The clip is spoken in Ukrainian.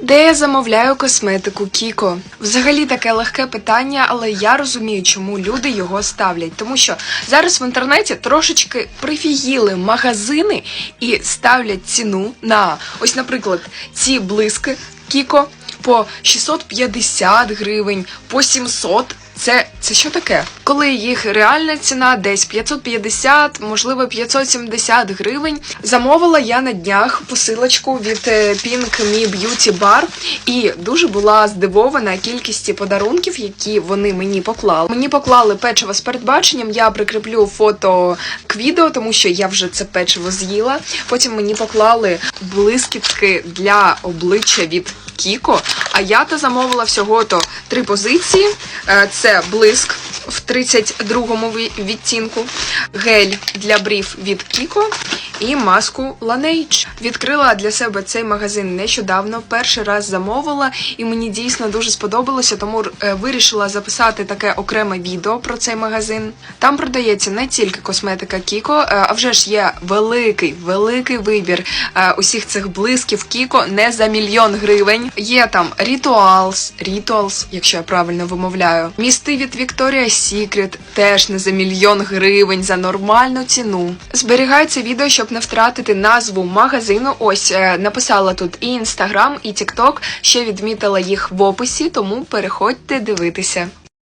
Де я замовляю косметику Кіко? Взагалі таке легке питання, але я розумію, чому люди його ставлять. Тому що зараз в інтернеті трошечки прифігіли магазини і ставлять ціну на ось, наприклад, ці блиски Кіко по 650 гривень, по 700. Це, це що таке? Коли їх реальна ціна десь 550, можливо 570 гривень. Замовила я на днях посилочку від е, Pink Me Beauty Bar і дуже була здивована кількістю подарунків, які вони мені поклали. Мені поклали печиво з передбаченням. Я прикріплю фото к відео, тому що я вже це печиво з'їла. Потім мені поклали блискітки для обличчя від Кіко. А я то замовила всього то три позиції. Е, Це блиск в 32-му відтінку, гель для брів від Кіко і маску Laneige. Відкрила для себе цей магазин нещодавно. Перший раз замовила, і мені дійсно дуже сподобалося, тому е, вирішила записати таке окреме відео про цей магазин. Там продається не тільки косметика Кіко, е, а вже ж є великий, великий вибір е, усіх цих блисків Кіко не за мільйон гривень. Є там Rituals, Rituals, якщо я правильно вимовляю. Місти від Victoria's Secret теж не за мільйон гривень за нормальну ціну. Зберігаю це відео, щоб не втратити назву магазину. Ось е, написала тут і інстаграм, і тікток. ще відмітила їх в описі, тому переходьте дивитися.